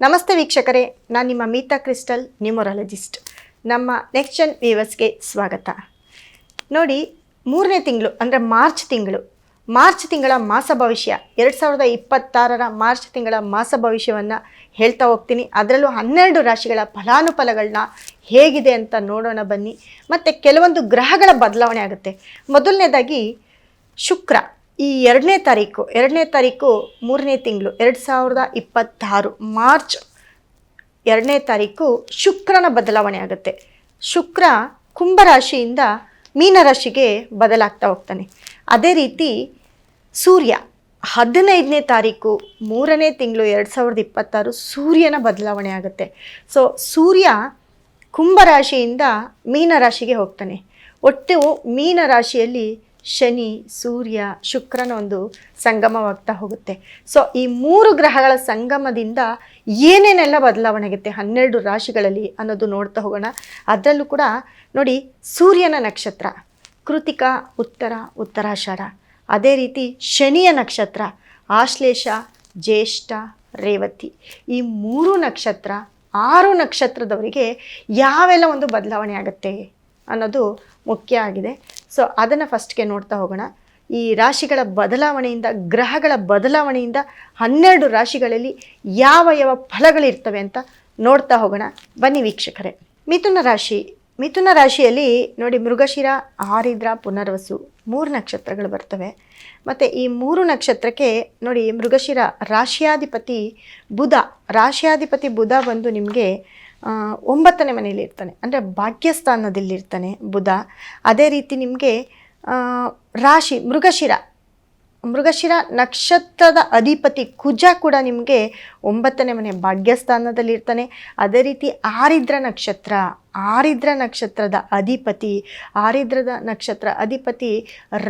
ನಮಸ್ತೆ ವೀಕ್ಷಕರೇ, ನಾನು ನಿಮ್ಮ ಮೀತಾ ಕ್ರಿಸ್ಟಲ್, ನ್ಯೂಮರಾಲಜಿಸ್ಟ್. ನಮ್ಮ ನೆಕ್ಸ್ಟ್ ಜನ್ ವ್ಯೂವರ್ಸ್ಗೆ ಸ್ವಾಗತ. ನೋಡಿ, ಮೂರನೇ ತಿಂಗಳು, ಅಂದರೆ ಮಾರ್ಚ್ ತಿಂಗಳು, ಮಾರ್ಚ್ ತಿಂಗಳ ಮಾಸ ಭವಿಷ್ಯ, ಎರಡು ಸಾವಿರದ ಇಪ್ಪತ್ತಾರರ ಮಾರ್ಚ್ ತಿಂಗಳ ಮಾಸ ಭವಿಷ್ಯವನ್ನು ಹೇಳ್ತಾ ಹೋಗ್ತೀನಿ. ಅದರಲ್ಲೂ ಹನ್ನೆರಡು ರಾಶಿಗಳ ಫಲಾನುಫಲಗಳನ್ನ ಹೇಗಿದೆ ಅಂತ ನೋಡೋಣ ಬನ್ನಿ. ಮತ್ತು ಕೆಲವೊಂದು ಗ್ರಹಗಳ ಬದಲಾವಣೆ ಆಗುತ್ತೆ. ಮೊದಲನೇದಾಗಿ ಶುಕ್ರ. ಈ ಎರಡನೇ ತಾರೀಕು ಎರಡನೇ ತಾರೀಕು ಮೂರನೇ ತಿಂಗಳು, ಎರಡು ಸಾವಿರದ ಇಪ್ಪತ್ತಾರು ಮಾರ್ಚ್ ಎರಡನೇ ತಾರೀಕು ಶುಕ್ರನ ಬದಲಾವಣೆ ಆಗುತ್ತೆ. ಶುಕ್ರ ಕುಂಭರಾಶಿಯಿಂದ ಮೀನರಾಶಿಗೆ ಬದಲಾಗ್ತಾ ಹೋಗ್ತಾನೆ. ಅದೇ ರೀತಿ ಸೂರ್ಯ ಹದಿನೈದನೇ ತಾರೀಕು ಮೂರನೇ ತಿಂಗಳು ಎರಡು ಸಾವಿರದ ಇಪ್ಪತ್ತಾರು ಸೂರ್ಯನ ಬದಲಾವಣೆ ಆಗುತ್ತೆ. ಸೊ ಸೂರ್ಯ ಕುಂಭರಾಶಿಯಿಂದ ಮೀನರಾಶಿಗೆ ಹೋಗ್ತಾನೆ. ಒಟ್ಟು ಮೀನರಾಶಿಯಲ್ಲಿ ಶನಿ, ಸೂರ್ಯ, ಶುಕ್ರನ ಒಂದು ಸಂಗಮವಾಗ್ತಾ ಹೋಗುತ್ತೆ. ಸೊ ಈ ಮೂರು ಗ್ರಹಗಳ ಸಂಗಮದಿಂದ ಏನೇನೆಲ್ಲ ಬದಲಾವಣೆ ಆಗುತ್ತೆ ಹನ್ನೆರಡು ರಾಶಿಗಳಲ್ಲಿ ಅನ್ನೋದು ನೋಡ್ತಾ ಹೋಗೋಣ. ಅದರಲ್ಲೂ ಕೂಡ ನೋಡಿ, ಸೂರ್ಯನ ನಕ್ಷತ್ರ, ಕೃತಿಕ, ಉತ್ತರ, ಉತ್ತರಾಷಾಢ. ಅದೇ ರೀತಿ ಶನಿಯ ನಕ್ಷತ್ರ, ಆಶ್ಲೇಷ, ಜ್ಯೇಷ್ಠ, ರೇವತಿ. ಈ ಮೂರು ನಕ್ಷತ್ರ, ಆರು ನಕ್ಷತ್ರದವರಿಗೆ ಯಾವೆಲ್ಲ ಒಂದು ಬದಲಾವಣೆ ಆಗುತ್ತೆ ಅನ್ನೋದು ಮುಖ್ಯ ಆಗಿದೆ. ಸೊ ಅದನ್ನು ಫಸ್ಟ್ಗೆ ನೋಡ್ತಾ ಹೋಗೋಣ. ಈ ರಾಶಿಗಳ ಬದಲಾವಣೆಯಿಂದ, ಗ್ರಹಗಳ ಬದಲಾವಣೆಯಿಂದ ಹನ್ನೆರಡು ರಾಶಿಗಳಲ್ಲಿ ಯಾವ ಯಾವ ಫಲಗಳಿರ್ತವೆ ಅಂತ ನೋಡ್ತಾ ಹೋಗೋಣ. ಬನ್ನಿ ವೀಕ್ಷಕರೇ. ಮಿಥುನ ರಾಶಿ. ಮಿಥುನ ರಾಶಿಯಲ್ಲಿ ನೋಡಿ ಮೃಗಶಿರ, ಆರಿದ್ರ, ಪುನರ್ವಸು ಮೂರು ನಕ್ಷತ್ರಗಳು ಬರ್ತವೆ. ಮತ್ತು ಈ ಮೂರು ನಕ್ಷತ್ರಕ್ಕೆ ನೋಡಿ ಮೃಗಶಿರ ರಾಶಿಯಾಧಿಪತಿ ಬುಧ. ರಾಶಿಯಾಧಿಪತಿ ಬುಧ ಬಂದು ನಿಮಗೆ ಒಂಬತ್ತನೇ ಮನೆಯಲ್ಲಿ ಇರ್ತಾನೆ. ಅಂದರೆ ಭಾಗ್ಯಸ್ಥಾನದಲ್ಲಿರ್ತಾನೆ ಬುಧ. ಅದೇ ರೀತಿ ನಿಮಗೆ ರಾಶಿ, ಮೃಗಶಿರ. ಮೃಗಶಿರ ನಕ್ಷತ್ರದ ಅಧಿಪತಿ ಕುಜ ಕೂಡ ನಿಮಗೆ ಒಂಬತ್ತನೇ ಮನೆ ಭಾಗ್ಯಸ್ಥಾನದಲ್ಲಿರ್ತಾನೆ. ಅದೇ ರೀತಿ ಆರಿದ್ರ ನಕ್ಷತ್ರ, ಆರಿದ್ರ ನಕ್ಷತ್ರದ ಅಧಿಪತಿ, ಆರಿದ್ರದ ನಕ್ಷತ್ರ ಅಧಿಪತಿ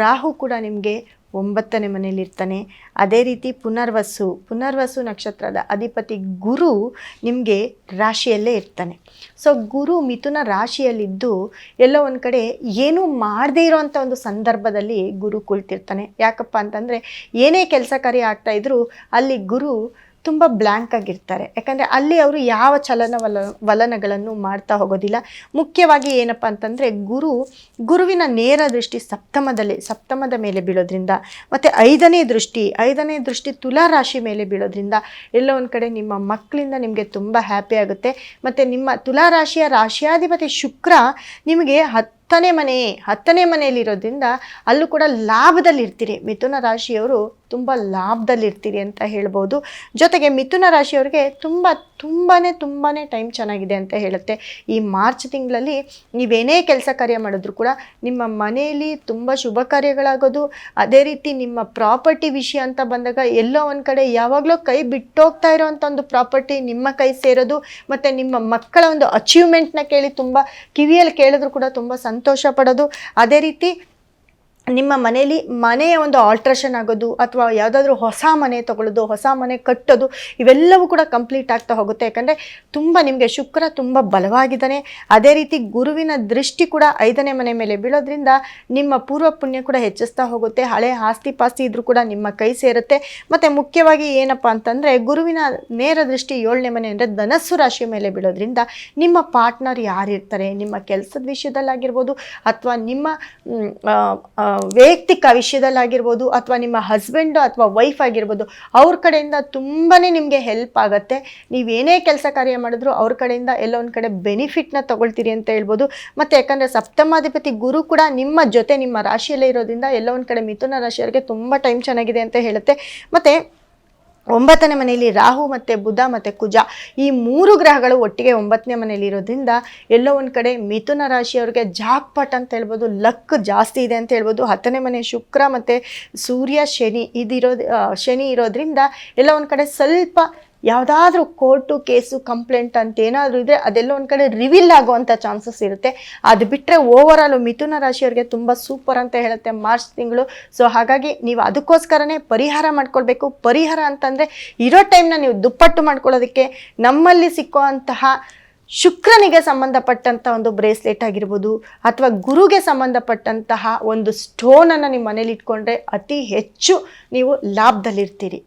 ರಾಹು ಕೂಡ ನಿಮಗೆ ಒಂಬತ್ತನೇ ಮನೆಯಲ್ಲಿರ್ತಾನೆ. ಅದೇ ರೀತಿ ಪುನರ್ವಸು ಪುನರ್ವಸು ನಕ್ಷತ್ರದ ಅಧಿಪತಿ ಗುರು ನಿಮಗೆ ರಾಶಿಯಲ್ಲೇ ಇರ್ತಾನೆ. ಸೊ ಗುರು ಮಿಥುನ ರಾಶಿಯಲ್ಲಿದ್ದು ಎಲ್ಲೋ ಒಂದು ಕಡೆ ಏನೂ ಮಾಡದೇ ಇರೋವಂಥ ಒಂದು ಸಂದರ್ಭದಲ್ಲಿ ಗುರು ಕುಳಿತಿರ್ತಾನೆ. ಯಾಕಪ್ಪ ಅಂತಂದರೆ ಏನೇ ಕೆಲಸ ಕಾರ್ಯ ಆಗ್ತಾಯಿದ್ರು ಅಲ್ಲಿ ಗುರು ತುಂಬ ಬ್ಲ್ಯಾಂಕ್ ಆಗಿರ್ತಾರೆ. ಯಾಕಂದರೆ ಅಲ್ಲಿ ಅವರು ಯಾವ ಚಲನವಲ ವಲನಗಳನ್ನು ಮಾಡ್ತಾ ಹೋಗೋದಿಲ್ಲ. ಮುಖ್ಯವಾಗಿ ಏನಪ್ಪ ಅಂತಂದರೆ ಗುರು, ಗುರುವಿನ ನೇರ ದೃಷ್ಟಿ ಸಪ್ತಮದಲ್ಲಿ, ಸಪ್ತಮದ ಮೇಲೆ ಬೀಳೋದ್ರಿಂದ, ಮತ್ತು ಐದನೇ ದೃಷ್ಟಿ ಐದನೇ ದೃಷ್ಟಿ ತುಲಾ ರಾಶಿ ಮೇಲೆ ಬೀಳೋದ್ರಿಂದ ಎಲ್ಲೋ ಒಂದು ಕಡೆ ನಿಮ್ಮ ಮಕ್ಕಳಿಂದ ನಿಮಗೆ ತುಂಬ ಹ್ಯಾಪಿ ಆಗುತ್ತೆ. ಮತ್ತು ನಿಮ್ಮ ತುಲಾ ರಾಶಿಯ ರಾಶಿಯಾಧಿಪತಿ ಶುಕ್ರ ನಿಮಗೆ ಹತ್ತನೇ ಮನೆ, ಹತ್ತನೇ ಮನೆಯಲ್ಲಿರೋದ್ರಿಂದ ಅಲ್ಲೂ ಕೂಡ ಲಾಭದಲ್ಲಿರ್ತೀರಿ. ಮಿಥುನ ರಾಶಿಯವರು ತುಂಬ ಲಾಭದಲ್ಲಿರ್ತೀರಿ ಅಂತ ಹೇಳ್ಬೋದು. ಜೊತೆಗೆ ಮಿಥುನ ರಾಶಿಯವ್ರಿಗೆ ತುಂಬ ತುಂಬಾ ತುಂಬಾ ಟೈಮ್ ಚೆನ್ನಾಗಿದೆ ಅಂತ ಹೇಳುತ್ತೆ. ಈ ಮಾರ್ಚ್ ತಿಂಗಳಲ್ಲಿ ನೀವೇನೇ ಕೆಲಸ ಕಾರ್ಯ ಮಾಡಿದ್ರು ಕೂಡ ನಿಮ್ಮ ಮನೆಯಲ್ಲಿ ತುಂಬ ಶುಭ ಕಾರ್ಯಗಳಾಗೋದು, ಅದೇ ರೀತಿ ನಿಮ್ಮ ಪ್ರಾಪರ್ಟಿ ವಿಷಯ ಅಂತ ಬಂದಾಗ ಎಲ್ಲೋ ಒಂದು ಕಡೆ ಯಾವಾಗಲೂ ಕೈ ಬಿಟ್ಟೋಗ್ತಾ ಇರೋವಂಥ ಒಂದು ಪ್ರಾಪರ್ಟಿ ನಿಮ್ಮ ಕೈ ಸೇರೋದು, ಮತ್ತು ನಿಮ್ಮ ಮಕ್ಕಳ ಒಂದು ಅಚೀವ್ಮೆಂಟ್ನ ಕೇಳಿ ತುಂಬ ಕಿವಿಯಲ್ಲಿ ಕೇಳಿದ್ರು ಕೂಡ ತುಂಬ ಸಂತೋಷ ಪಡೋದು. ಅದೇ ರೀತಿ ನಿಮ್ಮ ಮನೆಯಲ್ಲಿ ಮನೆಯ ಒಂದು ಆಲ್ಟ್ರೇಷನ್ ಆಗೋದು ಅಥವಾ ಯಾವುದಾದ್ರೂ ಹೊಸ ಮನೆ ತಗೊಳ್ಳೋದು ಹೊಸ ಮನೆ ಕಟ್ಟೋದು, ಇವೆಲ್ಲವೂ ಕೂಡ ಕಂಪ್ಲೀಟ್ ಆಗ್ತಾ ಹೋಗುತ್ತೆ. ಯಾಕಂದರೆ ತುಂಬ ನಿಮಗೆ ಶುಕ್ರ ತುಂಬ ಬಲವಾಗಿದ್ದಾನೆ. ಅದೇ ರೀತಿ ಗುರುವಿನ ದೃಷ್ಟಿ ಕೂಡ ಐದನೇ ಮನೆ ಮೇಲೆ ಬೀಳೋದ್ರಿಂದ ನಿಮ್ಮ ಪೂರ್ವ ಪುಣ್ಯ ಕೂಡ ಹೆಚ್ಚಿಸ್ತಾ ಹೋಗುತ್ತೆ. ಹಳೆ ಆಸ್ತಿ ಪಾಸ್ತಿ ಇದ್ರೂ ಕೂಡ ನಿಮ್ಮ ಕೈ ಸೇರುತ್ತೆ. ಮತ್ತು ಮುಖ್ಯವಾಗಿ ಏನಪ್ಪ ಅಂತಂದರೆ ಗುರುವಿನ ನೇರ ದೃಷ್ಟಿ ಏಳನೇ ಮನೆ ಅಂದರೆ ಧನಸ್ಸು ರಾಶಿ ಮೇಲೆ ಬೀಳೋದ್ರಿಂದ ನಿಮ್ಮ ಪಾರ್ಟ್ನರ್ ಯಾರಿರ್ತಾರೆ? ನಿಮ್ಮ ಕೆಲಸದ ವಿಷಯದಲ್ಲಾಗಿರ್ಬೋದು ಅಥವಾ ನಿಮ್ಮ ವೈಯಕ್ತಿಕ ವಿಷಯದಲ್ಲಾಗಿರ್ಬೋದು ಅಥವಾ ನಿಮ್ಮ ಹಸ್ಬೆಂಡು ಅಥವಾ ವೈಫ್ ಆಗಿರ್ಬೋದು, ಅವ್ರ ಕಡೆಯಿಂದ ತುಂಬಾ ನಿಮಗೆ ಹೆಲ್ಪ್ ಆಗುತ್ತೆ. ನೀವೇನೇ ಕೆಲಸ ಕಾರ್ಯ ಮಾಡಿದ್ರು ಅವ್ರ ಕಡೆಯಿಂದ ಎಲ್ಲ ಒಂದು ಕಡೆ ಬೆನಿಫಿಟ್ನ ತಗೊಳ್ತೀರಿ ಅಂತ ಹೇಳ್ಬೋದು. ಮತ್ತು ಯಾಕಂದರೆ ಸಪ್ತಮಾಧಿಪತಿ ಗುರು ಕೂಡ ನಿಮ್ಮ ಜೊತೆ ನಿಮ್ಮ ರಾಶಿಯಲ್ಲೇ ಇರೋದ್ರಿಂದ ಎಲ್ಲ ಒಂದು ಕಡೆ ಮಿಥುನ ರಾಶಿಯವರಿಗೆ ತುಂಬ ಟೈಮ್ ಚೆನ್ನಾಗಿದೆ ಅಂತ ಹೇಳುತ್ತೆ. ಮತ್ತು ಒಂಬತ್ತನೇ ಮನೆಯಲ್ಲಿ ರಾಹು ಮತ್ತು ಬುಧ ಮತ್ತು ಕುಜ ಈ ಮೂರು ಗ್ರಹಗಳು ಒಟ್ಟಿಗೆ ಒಂಬತ್ತನೇ ಮನೆಯಲ್ಲಿ ಇರೋದ್ರಿಂದ ಎಲ್ಲೋ ಒಂದು ಕಡೆ ಮಿಥುನ ರಾಶಿಯವ್ರಿಗೆ ಜಾಕ್ಪಟ್ ಅಂತ ಹೇಳ್ಬೋದು, ಲಕ್ ಜಾಸ್ತಿ ಇದೆ ಅಂತ ಹೇಳ್ಬೋದು, ಹತ್ತನೇ ಮನೆ ಶುಕ್ರ ಮತ್ತು ಸೂರ್ಯ ಶನಿ ಇದಿರೋದು ಶನಿ ಇರೋದ್ರಿಂದ ಎಲ್ಲ ಒಂದು ಕಡೆ ಸ್ವಲ್ಪ ಯಾವುದಾದ್ರೂ ಕೋರ್ಟು ಕೇಸು, ಕಂಪ್ಲೇಂಟ್ ಅಂತ ಏನಾದರೂ ಇದ್ದರೆ ಅದೆಲ್ಲ ಒಂದು ಕಡೆ ರಿವೀಲ್ ಆಗುವಂಥ ಚಾನ್ಸಸ್ ಇರುತ್ತೆ. ಅದು ಬಿಟ್ಟರೆ ಓವರ್ ಮಿಥುನ ರಾಶಿಯವರಿಗೆ ತುಂಬ ಸೂಪರ್ ಅಂತ ಹೇಳುತ್ತೆ ಮಾರ್ಚ್ ತಿಂಗಳು. ಸೊ ಹಾಗಾಗಿ ನೀವು ಅದಕ್ಕೋಸ್ಕರನೇ ಪರಿಹಾರ ಮಾಡ್ಕೊಳ್ಬೇಕು. ಪರಿಹಾರ ಅಂತಂದರೆ ಇರೋ ಟೈಮ್ನ ನೀವು ದುಪ್ಪಟ್ಟು ಮಾಡ್ಕೊಳ್ಳೋದಕ್ಕೆ ನಮ್ಮಲ್ಲಿ ಸಿಕ್ಕುವಂತಹ ಶುಕ್ರನಿಗೆ ಸಂಬಂಧಪಟ್ಟಂಥ ಒಂದು ಬ್ರೇಸ್ಲೆಟ್ ಆಗಿರ್ಬೋದು, ಅಥವಾ ಗುರುಗೆ ಸಂಬಂಧಪಟ್ಟಂತಹ ಒಂದು ಸ್ಟೋನನ್ನು ನಿಮ್ಮ ಮನೇಲಿ ಇಟ್ಕೊಂಡ್ರೆ ಅತಿ ಹೆಚ್ಚು ನೀವು ಲಾಭದಲ್ಲಿರ್ತೀರಿ.